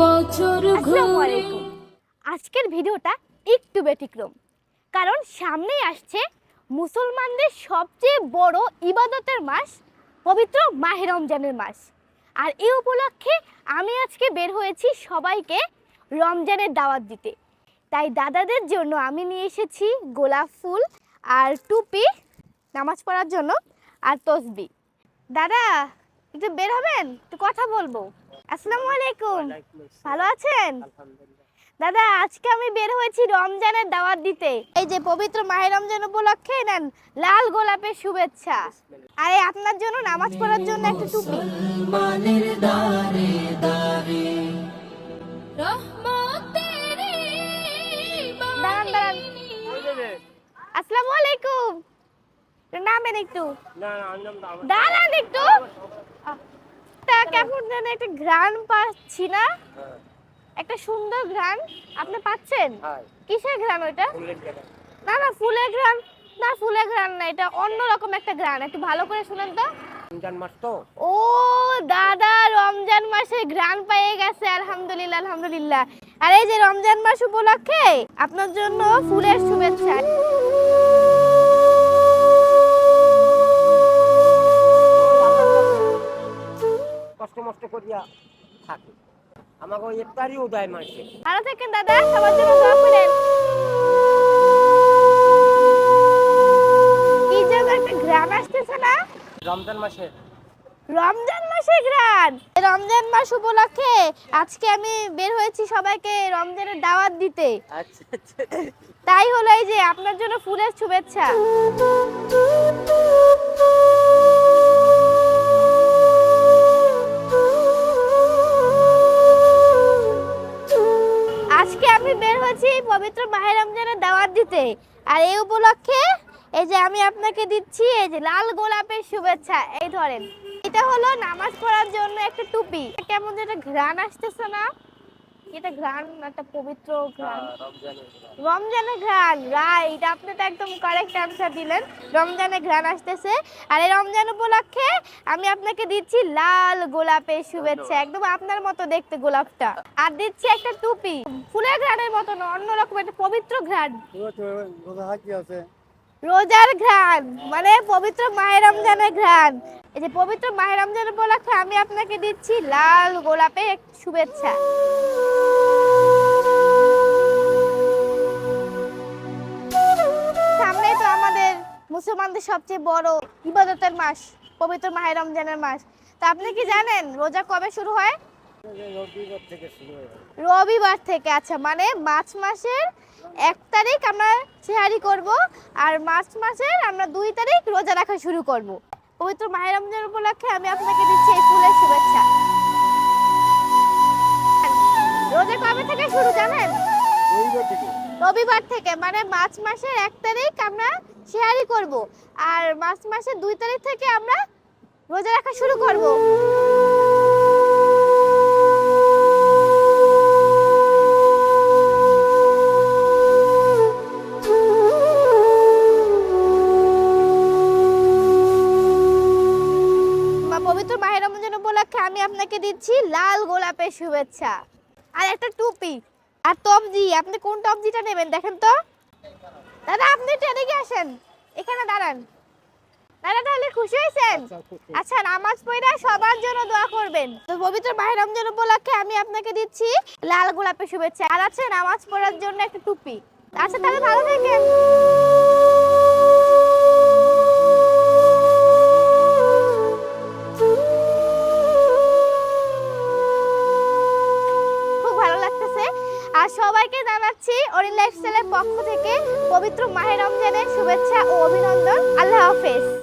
বছর ঘুরে। আজকের ভিডিওটা একটু ব্যতিক্রম। কারণ সামনেই আসছে মুসলমানদের সবচেয়ে বড় ইবাদতের মাস পবিত্র মাহে রমজানের মাস। আর এই উপলক্ষে আমি আজকে বের হয়েছি সবাইকে রমজানের দাওয়াত দিতে। তাই দাদাদের জন্য আমি নিয়ে এসেছি গোলাপ ফুল আর টুপি নামাজ পড়ার জন্য আর তসবি। দাদা একটু বের হবেন? একটু কথা বলব। আসসালামু আলাইকুম। ভালো আছেন? দাদা আজকে আমি বের হয়েছি রমজানের দাওয়াত দিতে। এই যে পবিত্র মাহে রমজান উপলক্ষে নেন লাল গোলাপের শুভেচ্ছা। আর এই আপনার জন্য নামাজ পড়ার জন্য একটা টুপি। দাঁড়ান দাঁড়ান। আসসালামু আলাইকুম। একটু। নামেন একটু দাঁড়ান একটু। কেমন যেন একটা ঘ্রাণ পাচ্ছি না? একটা সুন্দর ঘ্রাণ আপনি পাচ্ছেন? কিসের ঘ্রাণ ওইটা? না না ফুলের ঘ্রাণ। না ফুলের ঘ্রাণ না এটা অন্যরকম একটা ঘ্রাণ। একটু ভালো করে শুনেন তো। রমজান মাস তো? ও দাদা রমজান মাসে ঘ্রাণ পেয়ে গেছে আলহামদুলিল্লাহ আলহামদুলিল্লাহ। আর এই যে রমজান মাস উপলক্ষে আপনার জন্য ফুলের শুভেচ্ছা। থাকে আমাকে ওই ইফতারি উদয় মাসে। ভালো থাকেন দাদা। সবার জন্য দোয়া করেন। কি যেন একটা ঘ্রাণ আসতেছে না? রমজান মাসে। রমজান মাসে ঘ্রাণ রমজান মাস উপলক্ষে আজকে আমি বের হয়েছি সবাইকে রমজানের দাওয়াত দিতে। আচ্ছা আচ্ছা। তাই হলো এই যে আপনার জন্য ফুলের শুভেচ্ছা। আমি বের হয়েছি পবিত্র মাহের রমজানের দাওয়াত দিতে। আর এই উপলক্ষে এই যে আমি আপনাকে দিচ্ছি এই যে লাল গোলাপের শুভেচ্ছা, এই ধরেন। এটা হলো নামাজ পড়ার জন্য একটা টুপি। কেমন যেটা ঘ্রাণ আসতেছে না? এটা ঘ্রাণ একটা পবিত্র ঘ্রাণ। রমজানের ঘ্রাণ। রাইট আপনি তো একদম কারেক্ট অ্যান্সার দিলেন। রমজানের ঘ্রাণ আসতেছে। আর এই রমজান উপলক্ষে আমি আপনাকে দিচ্ছি লাল গোলাপের শুভেচ্ছা একদম আপনার মতো দেখতে গোলাপটা। আর দিচ্ছি একটা টুপি ফুলের ঘ্রাণের মতো না অন্যরকম একটা পবিত্র ঘ্রাণ। রোজার ঘ্রাণ মানে পবিত্র মায়ের রমজানের ঘ্রাণ। এই যে পবিত্র মায়ের রমজান উপলক্ষে আমি আপনাকে দিচ্ছি লাল গোলাপের শুভেচ্ছা। মুসলমানদের সবচেয়ে বড় ইবাদতের মাস পবিত্র মাহে রমজানের মাস। তা আপনি কি জানেন রোজা কবে শুরু হয়? রবিবার থেকে। আচ্ছা মানে মার্চ মাসের এক তারিখ আমরা সেহারি করব আর মার্চ মাসের আমরা দুই তারিখ রোজা রাখা শুরু করব। পবিত্র মাহের রমজান উপলক্ষে আমি আপনাকে দিচ্ছি এই ফুলের শুভেচ্ছা। রোজা কবে থেকে শুরু জানেন? রবিবার থেকে। রবিবার থেকে মানে মার্চ মাসের এক তারিখ আমরা শেয়ারি করব। আর মার্চ মাসের দুই তারিখ থেকে আমরা রোজা রাখা শুরু করব। পবিত্র মাহের রমজান উপলক্ষে আমি আপনাকে দিচ্ছি লাল গোলাপের শুভেচ্ছা। আর একটা টুপি। আর টপজি আপনি কোন টপজিটা নেবেন দেখেন তো? দাদা আসেন এখানে দাঁড়ান। দাদা তাহলে খুশি হয়েছেন? আচ্ছা নামাজ পড়া সবার জন্য দোয়া করবেন। তো পবিত্র মাহের রমজান উপলক্ষে আমি আপনাকে দিচ্ছি লাল গোলাপের শুভেচ্ছা। আর আছে নামাজ পড়ার জন্য একটা টুপি। আচ্ছা তাহলে ভালো থাকেন। আর সবাইকে জানাচ্ছি অরিন লাইফস্টাইলের পক্ষ থেকে পবিত্র মাহে রমজানের শুভেচ্ছা ও অভিনন্দন। আল্লাহ হাফেজ।